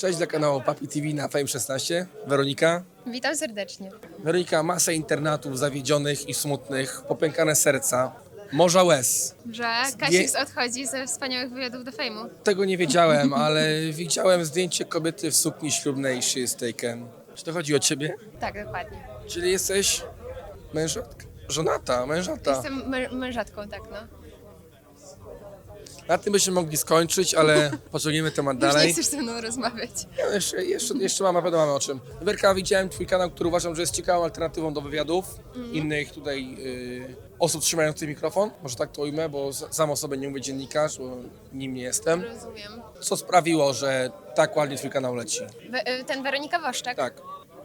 Cześć dla kanału Papi TV na Fame 16. Weronika. Witam serdecznie. Weronika, masę internatów zawiedzionych i smutnych, popękane serca, morza łez. Że Kasis odchodzi ze wspaniałych wywiadów do fejmu. Tego nie wiedziałem, ale widziałem zdjęcie kobiety w sukni ślubnej She is Taken. Czy to chodzi o ciebie? Tak, dokładnie. Czyli jesteś mężatka, żonata, mężata. Jestem mę- mężatką, tak no. Na tym byśmy mogli skończyć, ale pociągniemy temat Już nie dalej. chcesz ze mną rozmawiać. Ja jeszcze, jeszcze, jeszcze mam, na pewno mamy o czym. Werka, widziałem twój kanał, który uważam, że jest ciekawą alternatywą do wywiadów innych tutaj y, osób trzymających mikrofon. Może tak to ujmę, bo sam o sobie nie mówię dziennikarz, bo nim nie jestem. Rozumiem. Co sprawiło, że tak ładnie twój kanał leci? We- y, ten Weronika Woszczak? Tak.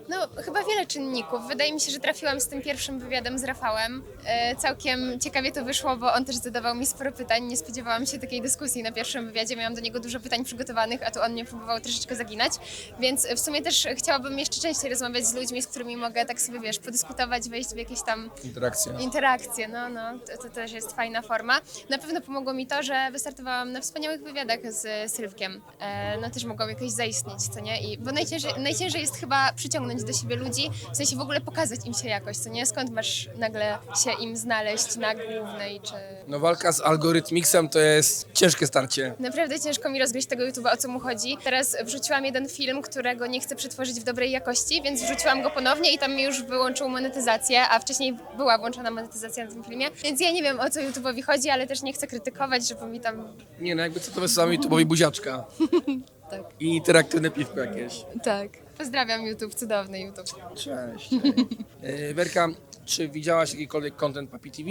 No, chyba wiele czynników. Wydaje mi się, że trafiłam z tym pierwszym wywiadem z Rafałem. E, całkiem ciekawie to wyszło, bo on też zadawał mi sporo pytań. Nie spodziewałam się takiej dyskusji na pierwszym wywiadzie. Miałam do niego dużo pytań przygotowanych, a tu on mnie próbował troszeczkę zaginać. Więc w sumie też chciałabym jeszcze częściej rozmawiać z ludźmi, z którymi mogę tak sobie, wiesz, podyskutować, wejść w jakieś tam Interakcja. interakcje. No, no, to, to też jest fajna forma. Na pewno pomogło mi to, że wystartowałam na wspaniałych wywiadach z Sylwkiem. E, no też mogłam jakoś zaistnieć, co nie? I, bo najciężej, najciężej jest chyba przyciągnąć do siebie ludzi, w sensie w ogóle pokazać im się jakoś, co nie? Skąd masz nagle się im znaleźć na głównej, czy... No walka z algorytmiksem to jest ciężkie starcie. Naprawdę ciężko mi rozgryźć tego YouTube'a, o co mu chodzi. Teraz wrzuciłam jeden film, którego nie chcę przetworzyć w dobrej jakości, więc wrzuciłam go ponownie i tam mi już wyłączył monetyzację, a wcześniej była włączona monetyzacja na tym filmie. Więc ja nie wiem, o co YouTube'owi chodzi, ale też nie chcę krytykować, żeby mi tam... Nie no, jakby co to wysyłamy YouTube'owi buziaczka. Tak. I interaktywne piwko jakieś. Tak. Pozdrawiam YouTube, cudowny YouTube. Cześć. Werka, czy widziałaś jakikolwiek content Papi TV?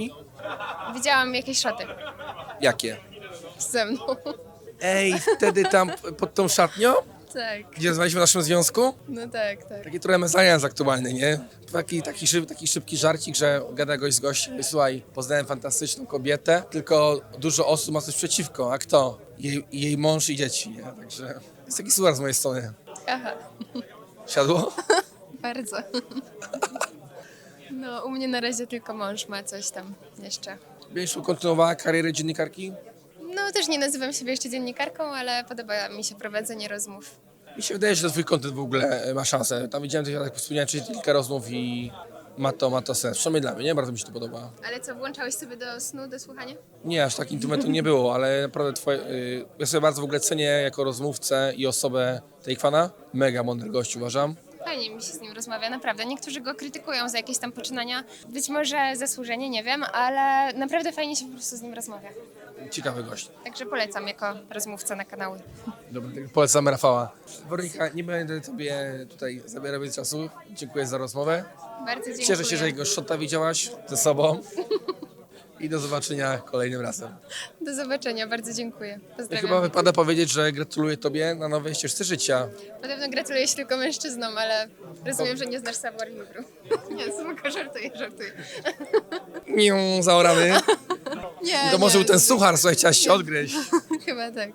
Widziałam jakieś szoty Jakie? ze mną. Ej, wtedy tam pod tą szatnią, Tak, gdzie rozmawialiśmy o naszym związku, no tak, tak. taki trochę mezalians aktualny, nie? Taki, taki, szyb, taki szybki żarcik, że gada gość z gościem, słuchaj, poznałem fantastyczną kobietę, tylko dużo osób ma coś przeciwko, a kto? Jej, jej mąż i dzieci, nie? Także jest taki suchar z mojej strony. Aha, Siadło? bardzo. No, u mnie na razie tylko mąż ma coś tam jeszcze. Będziesz kontynuowała karierę dziennikarki? No, też nie nazywam siebie jeszcze dziennikarką, ale podoba mi się prowadzenie rozmów. Mi się wydaje, że twój content w ogóle e, ma szansę. Tam widziałem, jak tak wspomniałem, czyli kilka rozmów i ma to, ma to sens. Przynajmniej dla mnie, nie? Bardzo mi się to podoba. Ale co, włączałeś sobie do snu, do słuchania? Nie, aż tak intymetu nie było, ale naprawdę twoje, y, ja sobie bardzo w ogóle cenię jako rozmówcę i osobę tej kwana. Mega mądry gość uważam. Fajnie mi się z nim rozmawia, naprawdę. Niektórzy go krytykują za jakieś tam poczynania, być może zasłużenie, nie wiem, ale naprawdę fajnie się po prostu z nim rozmawia. Ciekawy gość. Także polecam jako rozmówca na kanały. Dobra, tak polecamy Rafała. Weronika, nie będę tobie tutaj zabierał więcej czasu. Dziękuję za rozmowę. Bardzo dziękuję. Cieszę się, że jego szota widziałaś ze sobą. I do zobaczenia kolejnym razem. Do zobaczenia, bardzo dziękuję. I Pozdrawiam. chyba wypada powiedzieć, że gratuluję tobie na nowej ścieżce życia. Podobno gratuluję się tylko mężczyznom, ale rozumiem, że nie znasz savoir vivre. Nie, tylko żartuję, żartuję. Mią, zaorany. Nie, To może nie, był ten suchar, słuchaj, chciałaś się odgryźć. Chyba tak.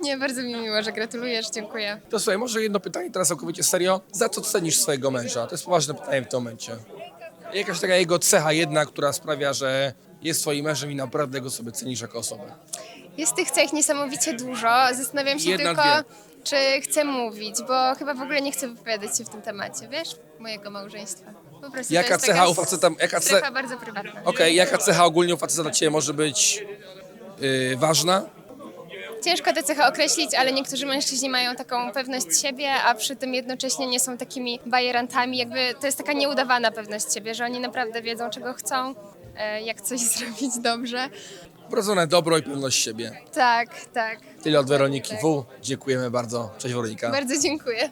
Nie, bardzo mi miło, że gratulujesz, dziękuję. To słuchaj, może jedno pytanie teraz całkowicie serio. Za co cenisz swojego męża? To jest poważne pytanie w tym momencie. Jakaś taka jego cecha jedna, która sprawia, że jest twoim mężem i naprawdę go sobie cenisz jako osobę. Jest tych cech niesamowicie dużo. Zastanawiam się Jedna, tylko, czy chcę mówić, bo chyba w ogóle nie chcę wypowiadać się w tym temacie, wiesz? Mojego małżeństwa. Po prostu Jaka to jest cecha taka u faceta- jaka ce- strefa bardzo prywatna. Okej, jaka cecha ogólnie u faceta dla ciebie może być yy, ważna? Ciężko tę cechę określić, ale niektórzy mężczyźni mają taką pewność siebie, a przy tym jednocześnie nie są takimi bajerantami. Jakby to jest taka nieudawana pewność siebie, że oni naprawdę wiedzą, czego chcą, e, jak coś zrobić dobrze. Wrodzone dobro i pewność siebie. Tak, tak. Tyle od Weroniki W. Dziękujemy bardzo. Cześć Weronika. Bardzo dziękuję.